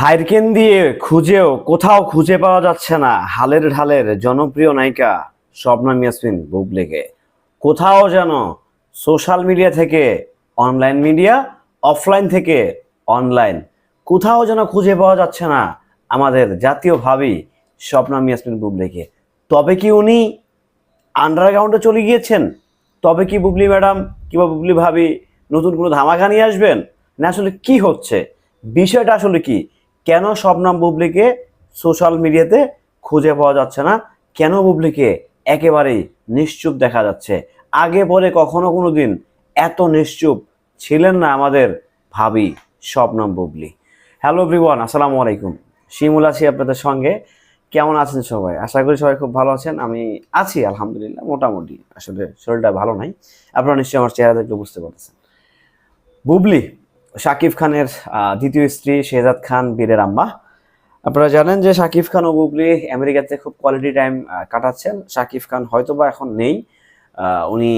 হাইরকেন দিয়ে খুঁজেও কোথাও খুঁজে পাওয়া যাচ্ছে না। হালের ঢালের জনপ্রিয় নায়িকা শবনম ইয়াসমিন বুবলিকে। কোথাও যেন সোশ্যাল মিডিয়া থেকে অনলাইন মিডিয়া, অফলাইন থেকে অনলাইন। কোথাও যেন খুঁজে পাওয়া যাচ্ছে না আমাদের জাতীয় ভাবি শবনম ইয়াসমিন বুবলিকে। তবে কি উনি আন্ডারগ্রাউন্ডে চলে গিয়েছেন? তবে কি বুবলি ম্যাডাম কিংবা বুবলি ভাবি নতুন কোনো ধামাকা নিয়ে আসবেন? না, আসলে কি হচ্ছে? বিষয়টা আসলে কি? কেন শবনম বুবলিকে সোশ্যাল মিডিয়াতে খুঁজে পাওয়া যাচ্ছে না? কেন বুবলিকে একেবারেই নিশ্চুপ দেখা যাচ্ছে? আগে পরে কখনো কোনো দিন এত নিশ্চুপ ছিলেন না আমাদের ভাবি শবনম বুবলি। হ্যালো এভরিওয়ান আসসালামু আলাইকুম। শিমুল আছি আপনাদের সঙ্গে। কেমন আছেন সবাই? আশা করি সবাই খুব ভালো আছেন। আমি আছি, আলহামদুলিল্লাহ, মোটামুটি। আসলে শরীরটা ভালো নাই। আপনারা নিশ্চয়ই আমার চেহারা দেখলে বুঝতে পারতেছেন। বুবলি শাকিব খানের দ্বিতীয় স্ত্রী শেহজাদ খান, বীরের আম্মা। আপনারা জানেন যে শাকিব খান ও বুবলি আমেরিকাতে খুব কোয়ালিটি টাইম কাটাচ্ছেন। শাকিব খান হয়তো বা এখন নেই। উনি,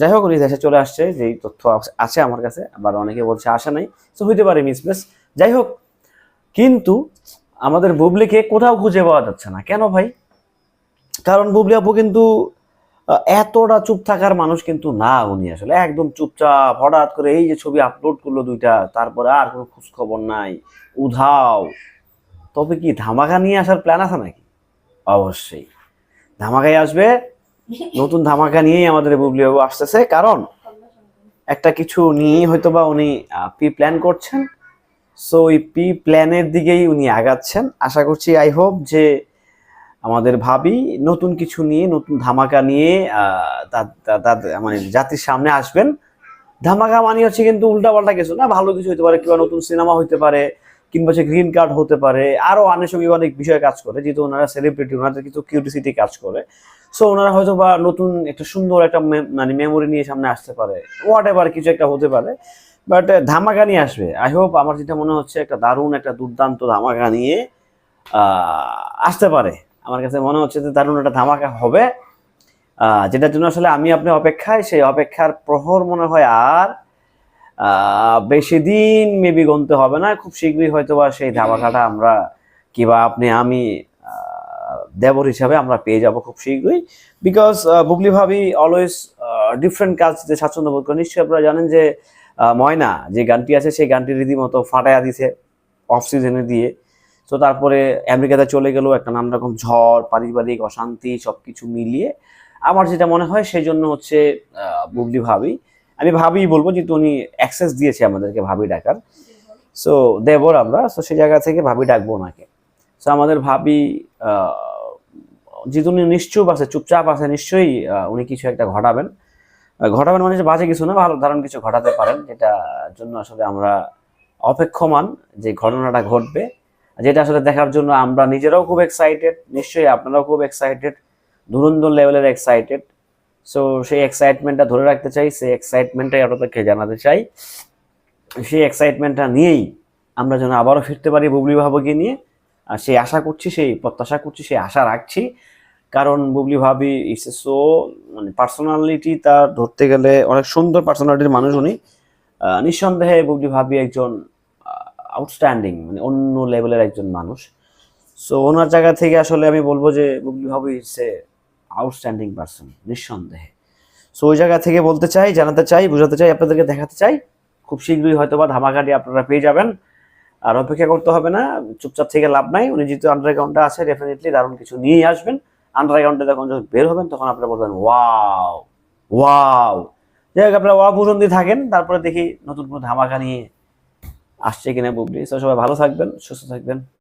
যাই হোক, উনি দেশে চলে আসছে, যেই তথ্য আছে আমার কাছে, আবার অনেকে বলছে আসে নাই। তো হইতে পারে মিসপ্লেস যাই হোক, কিন্তু আমাদের বুবলিকে কোথাও খুঁজে পাওয়া যাচ্ছে না। কেন ভাই? কারণ বুবলি আপু কিন্তু এতটা চুপ থাকার মানুষ কিন্তু না উনি আসলে। একদম চুপচাপ, হঠাৎ করে এই যে ছবি আপলোড করল দুইটা, তারপরে আর কোনো খোঁজ খবর নাই, উধাও। তবে কি ধামাকা নিয়ে আসার প্ল্যান আছে নাকি? অবশ্যই। ধামাকাই আসবে, নতুন ধামাকা নিয়েই আমাদের বুবলি বাবু আসতেছে, কারণ একটা কিছু নিয়ে হয়তো বা উনি পি প্ল্যান করছেন। সো ওই পি প্ল্যানের দিকেই উনি আগাচ্ছেন। আশা করছি আই হোপ যে আমাদের ভাবি নতুন কিছু নিয়ে, নতুন ধামাকা নিয়ে মানে জাতির সামনে আসবেন। ধামাকা মানে হচ্ছে কিন্তু উল্টাপাল্টা কিছু না, ভালো কিছু হতে পারে, কিংবা নতুন সিনেমা হতে পারে, কিংবা সে গ্রিন কার্ড হতে পারে, আরও আনুষঙ্গিক অনেক বিষয়ে কাজ করে, যেহেতু ওনারা সেলিব্রিটি ওনাদের কিছু কিউরিসিটি কাজ করে। সো ওনারা হয়তো বা নতুন একটা সুন্দর একটা মানে মেমোরি নিয়ে সামনে আসতে পারে হোয়াট এভার কিছু একটা হতে পারে। বাট ধামাকা নিয়ে আসবে। আই হোপ আমার যেটা মনে হচ্ছে, একটা দারুণ, একটা দুর্দান্ত ধামাকা নিয়ে আসতে পারে। আমার কাছে মনে হচ্ছে যে দারুণ একটা ধামাকা হবে। যেটার জন্য আসলে আমি আপনি অপেক্ষায়, সেই অপেক্ষার প্রহর মনে হয় আর বেশি দিন মেবি গনতে হবে না। খুব শীঘ্রই হয়তো বা সেই ধামাকাটা আমরা কিবা আপনি, আমি দেবর হিসাবে আমরা পেয়ে যাব খুব শীঘ্রই। বিকজ বুবলি ভাবি অলওয়েজ ডিফারেন্ট কাজ যে স্বাচ্ছন্দ্য বোধ করে নিশ্চয়ই আপনারা জানেন যে ময়না যে গানটি আছে, সেই গানটি রীতিমতো ফাটায়া দিছে অফ সিজনে দিয়ে। তো তারপরে আমেরিকাতে চলে গেল, একটা নানা রকম ঝড়, পারিবারিক অশান্তি, সবকিছু মিলিয়ে। আমার যেটা মনে হয় সেই জন্য হচ্ছে বুবলি ভাবি। আমি ভাবি বলব যেহেতু উনি অ্যাক্সেস দিয়েছে আমাদেরকে ভাবি ডাকার। সো দেবর আমরা সো সেই জায়গা থেকে ভাবি ডাকবো ওনাকে। সো আমাদের ভাবি যেহেতু উনি নিশ্চুপ আছে, চুপচাপ আছে, নিশ্চয়ই উনি কিছু একটা ঘটাবেন। ঘটাবেন মানে যে বাজে কিছু না, ভালো ধারণ কিছু ঘটাতে পারেন যেটা জন্য আসলে আমরা অপেক্ষমান যে ঘটনাটা ঘটবে। যেটা আসলে দেখার জন্য আমরা নিজেরাও খুব এক্সাইটেড নিশ্চয়ই আপনারাও খুব এক্সাইটেড ধুরন্ধর লেভেলের এক্সাইটেড সো সেই এক্সাইটমেন্টটা ধরে রাখতে চাই, সেই এক্সাইটমেন্টটাই আপনাদেরকে জানাতে চাই। সেই এক্সাইটমেন্টটা নিয়েই আমরা যেন আবারও ফিরতে পারি বুবলি ভাবকে নিয়ে। আর সেই আশা করছি, সেই প্রত্যাশা করছি, সেই আশা রাখছি। কারণ বুবলি ভাবি ইস সো মানে পার্সোনালিটি তার ধরতে গেলে অনেক সুন্দর পার্সোনালিটির মানুষ উনি। নিঃসন্দেহে বুবলি ভাবি একজন আউটস্ট্যান্ডিং মানে অন্য লেভেলের একজন মানুষ। সো ওনার জায়গা থেকে আসলে আমি বলব যে বুবলি ভাবি ইটস এ আউটস্ট্যান্ডিং পার্সন নিঃসন্দেহে। সো ওই জায়গা থেকে বলতে চাই, জানাতে চাই, বোঝাতে চাই, আপনাদেরকে দেখাতে চাই। খুব শীঘ্রই হয়তো বা ধামাকাটি আপনারা পেয়ে যাবেন। আর অপেক্ষা করতে হবে না, চুপচাপ থেকে লাভ নাই। উনি যেহেতু আন্ডারগ্রাউন্ডে আছে ডেফিনেটলি দারুণ কিছু নিয়েই আসবেন। আন্ডারগ্রাউন্ডে যখন যখন বের হবেন, তখন আপনারা বলবেন ওয়াও ওয়াও যাই হোক, আপনারা ওয়া বুঝন্দি থাকেন, তারপরে দেখি নতুন কোনো ধামাকা নিয়ে আসছে কিনা বুবলি। সবাই ভালো থাকবেন সুস্থ থাকবেন।